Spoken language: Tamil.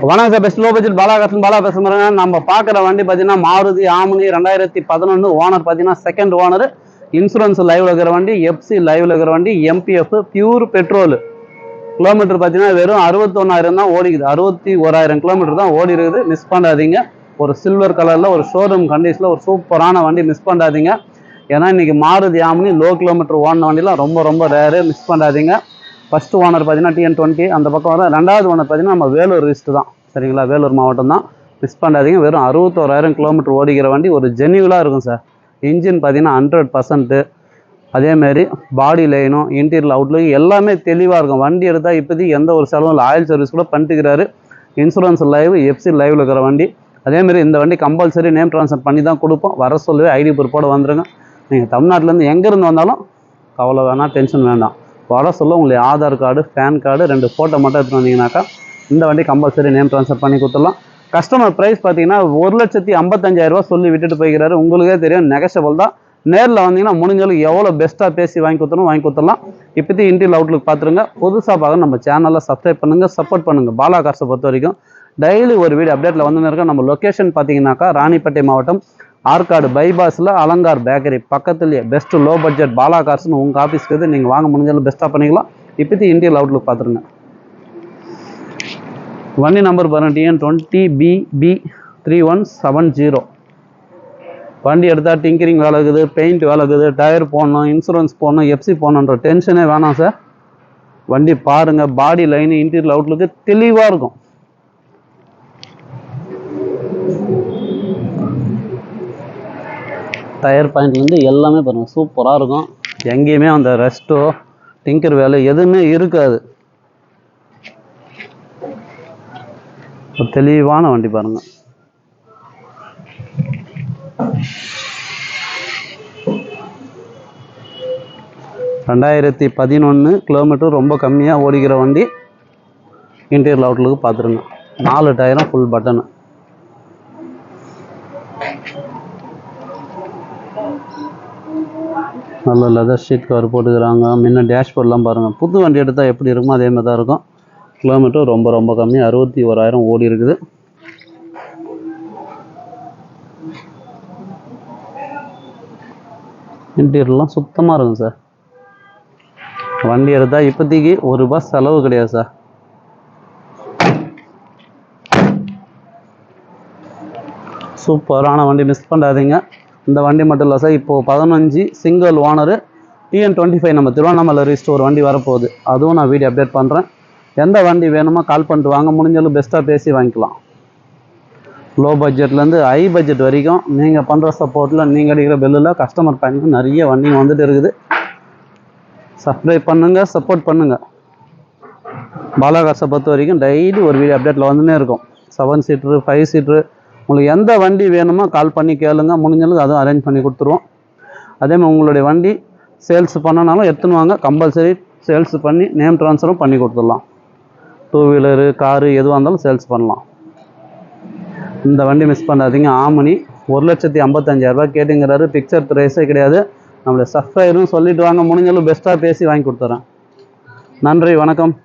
வணக்கம் sir. Best low budget Balakasan Bala பேசுகிறேன் நம்ம பார்க்குற வண்டி பார்த்தீங்கன்னா மாருதி ஆமனி ரெண்டாயிரத்தி பதினொன்று ஓனர் பார்த்தீங்கன்னா செகண்ட் ஓனர். இன்சூரன்ஸ் லைவ்ல இருக்கிற வண்டி எஃப்சி லைவ்ல இருக்கிற வண்டி எம்பிஎஃப் பியூர் பெட்ரோல் கிலோமீட்டர் பார்த்தீங்கன்னா வெறும் அறுபத்தொன்னாயிரம் தான் ஓடிக்குது. அறுபத்தி ஓராயிரம் கிலோமீட்டர் தான் ஓடி இருக்குது. மிஸ் பண்ணாதீங்க. ஒரு சில்வர் கலரில் ஒரு ஷோரூம் கண்டிஷனில் ஒரு சூப்பரான வண்டி மிஸ் பண்ணாதீங்க. ஏன்னா இன்றைக்கி மாருதி ஆமனி லோ கிலோமீட்டர் ஓடின வண்டிலாம் ரொம்ப ரொம்ப ரேரு மிஸ் பண்ணாதீங்க. ஃபர்ஸ்ட் ஓனர் பார்த்தீங்கன்னா டிஎன் டுவெண்ட்டி அந்த பக்கம் வர ரெண்டாவது ஓனர் பார்த்தீங்கன்னா நம்ம வேலூர் ரிஸ்ட்டு தான். சரிங்களா? வேலூர் மாவட்டம் தான். மிஸ் பண்ணாதீங்க. வெறும் அறுபத்தோராயிரம் கிலோமீட்டர் ஓடிக்கிற வண்டி ஒரு ஜென்யூலாக இருக்கும் சார் இன்ஜின் பார்த்தீங்கன்னா ஹண்ட்ரட் பர்சன்ட்டு அதேமாரி பாடி லைனும் இன்டீரியல் அவுட்லுக்கும் எல்லாமே தெளிவாக இருக்கும். வண்டி எடுத்தால் இப்போதைக்கு எந்த ஒரு செலவும் இல்லை. ஆயில் சர்வீஸ் கூட பண்ணிட்டுக்கிறாரு. இன்சூரன்ஸ் லைவ் எஃப்சி லைவில் இருக்கிற வண்டி. அதேமாரி இந்த வண்டி கம்பல்சரி நேம் ட்ரான்ஸ்ஃபர் பண்ணி தான் கொடுப்போம். வர சொல்லவே ஐடி பொறுப்போடு வந்துடுங்க நீங்கள் தமிழ்நாட்டிலேருந்து எங்கேருந்து வந்தாலும் கவலை வேணாம் டென்ஷன் வேண்டாம் வர சொல்ல உங்களுடைய ஆதார் கார்டு பேன் கார்டு ரெண்டு ஃபோட்டோ மட்டும் எடுத்துகிட்டு வந்தீங்கன்னாக்கா இந்த வண்டி கம்பல்சரி நேம் ட்ரான்ஸ்ஃபர் பண்ணி கொடுத்துடலாம். கஸ்டமர் ப்ரைஸ் பார்த்தீங்கன்னா ஒரு லட்சத்தி ஐம்பத்தஞ்சாயிரரூபா சொல்லி விட்டுட்டு போய்க்கிறாரு. உங்களுக்கே தெரியும் நெகஷபிள் தான். நேரில் வந்தீங்கன்னா முடிஞ்சளவுக்கு எவ்வளோ பெஸ்ட்டாக பேசி வாங்கி கொடுத்தணும் வாங்கி கொடுத்துடலாம். இப்போதி இன்டீரியல் அவுட்லுக் பார்த்துருங்க. புதுசாக பார்க்க நம்ம சேனலில் சப்ஸ்கிரைப் பண்ணுங்கள் சப்போர்ட் பண்ணுங்கள் பாலா காசை பொறுத்த வரைக்கும் டெய்லி ஒரு வீடியோ அப்டேட்டில் வந்து இருக்கோம். நம்ம லொக்கேஷன் பார்த்தீங்கன்னாக்கா ராணிப்பேட்டை மாவட்டம் ஆற்காடு பைபாஸில் அலங்கார் பேக்கரி பக்கத்துலேயே பெஸ்ட்டு லோ பட்ஜெட் பாலா கார்ஸ்னு உங்கள் ஆஃபீஸ்க்கு வந்து நீங்கள் வாங்க முடிஞ்சாலும் பெஸ்ட்டாக பண்ணிக்கலாம். இப்போதி இன்டீரியல் அவுட்லுக் பார்த்துருங்க. வண்டி நம்பர் பாருங்க TN twenty BB three one seven zero வண்டி எடுத்தால் டிங்கரிங் வேலை இருக்குது பெயிண்ட் வேலை இருக்குது டயர் போடணும் இன்சூரன்ஸ் போடணும் எஃப்சி போடணுன்ற டென்ஷனே வேணாம் சார் வண்டி பாருங்கள் பாடி லைன் இன்டீரியல் அவுட்லுக்கு தெளிவாக இருக்கும். டயர் பாயிண்ட்லேருந்து எல்லாமே பாருங்கள் சூப்பராக இருக்கும். எங்கேயுமே அந்த ரெஸ்ட்டோ டிங்கர் வேலை எதுவுமே இருக்காது. தெளிவான வண்டி பாருங்க. ரெண்டாயிரத்தி பதினொன்று கிலோமீட்டர் ரொம்ப கம்மியாக ஓடிக்கிற வண்டி. இன்டீரியர் அவுட்லுக்கு பார்த்துருங்க நாலு டயரும் ஃபுல் பட்டனு நல்ல லெதர் ஷீட் கவர் போட்டுக்கிறாங்க. முன்ன டேஷ்போர்ட்லாம் பாருங்கள் புது வண்டி எடுத்தால் எப்படி இருக்குமோ அதே மாதிரி தான் இருக்கும். கிலோமீட்டர் ரொம்ப ரொம்ப கம்மி. அறுபத்தி ஓராயிரம் ஓடி இருக்குது. இன்டீரியர்லாம் சுத்தமாக இருக்கும் சார் வண்டி எடுத்தால் இப்போதைக்கு ஒரு ரூபாய் செலவு கிடையாது சார் சூப்பரான வண்டி மிஸ் பண்ணாதீங்க. இந்த வண்டி மட்டும் இல்லை சார் இப்போது பதினஞ்சு single owner TN twenty five நம்ம திருவண்ணாமலை ரிஸ்ட் ஒரு வண்டி வரப்போகுது. அதுவும் நான் வீடியோ அப்டேட் பண்ணுறேன் எந்த வண்டி வேணுமோ கால் பண்ணிட்டு வாங்க. முடிஞ்சாலும் பெஸ்ட்டாக பேசி வாங்கிக்கலாம். லோ பட்ஜெட்லேருந்து ஹை பட்ஜெட் வரைக்கும் நீங்கள் பண்ணுற சப்போர்ட்டில் நீங்கள் அடிக்கிற பெல்லில் கஸ்டமர் பேங்க்கு நிறைய வண்டிங்க வந்துட்டு இருக்குது. சப்ஸ்கிரைப் பண்ணுங்கள் சப்போர்ட் பண்ணுங்கள் பாலாகாசை பொறுத்த வரைக்கும் டெய்லி ஒரு வீடியோ அப்டேட்டில் வந்துனே இருக்கும். செவன் சீட்ரு ஃபைவ் சீட்ரு உங்களுக்கு எந்த வண்டி வேணுமோ கால் பண்ணி கேளுங்க. முடிஞ்சளவுக்கு அதுவும் அரேஞ்ச் பண்ணி கொடுத்துருவோம். அதே மாதிரி உங்களுடைய வண்டி சேல்ஸ் பண்ணனாலும் எடுத்துன்னு வாங்க. கம்பல்சரி சேல்ஸ் பண்ணி நேம் ட்ரான்ஸ்ஃபரும் பண்ணி கொடுத்துடலாம். டூ வீலரு காரு எதுவாக இருந்தாலும் சேல்ஸ் பண்ணலாம். இந்த வண்டி மிஸ் பண்ணாதீங்க. ஆமணி ஒரு லட்சத்தி ஐம்பத்தஞ்சாயிரரூபா கேட்டுங்கிறாரு. பிக்சர் ப்ரைஸே கிடையாது. நம்மளுடைய சப்ஸ்கிரைபரும் சொல்லிட்டு வாங்க. முடிஞ்சளவு பெஸ்ட்டாக பேசி வாங்கி கொடுத்துறேன். நன்றி வணக்கம்.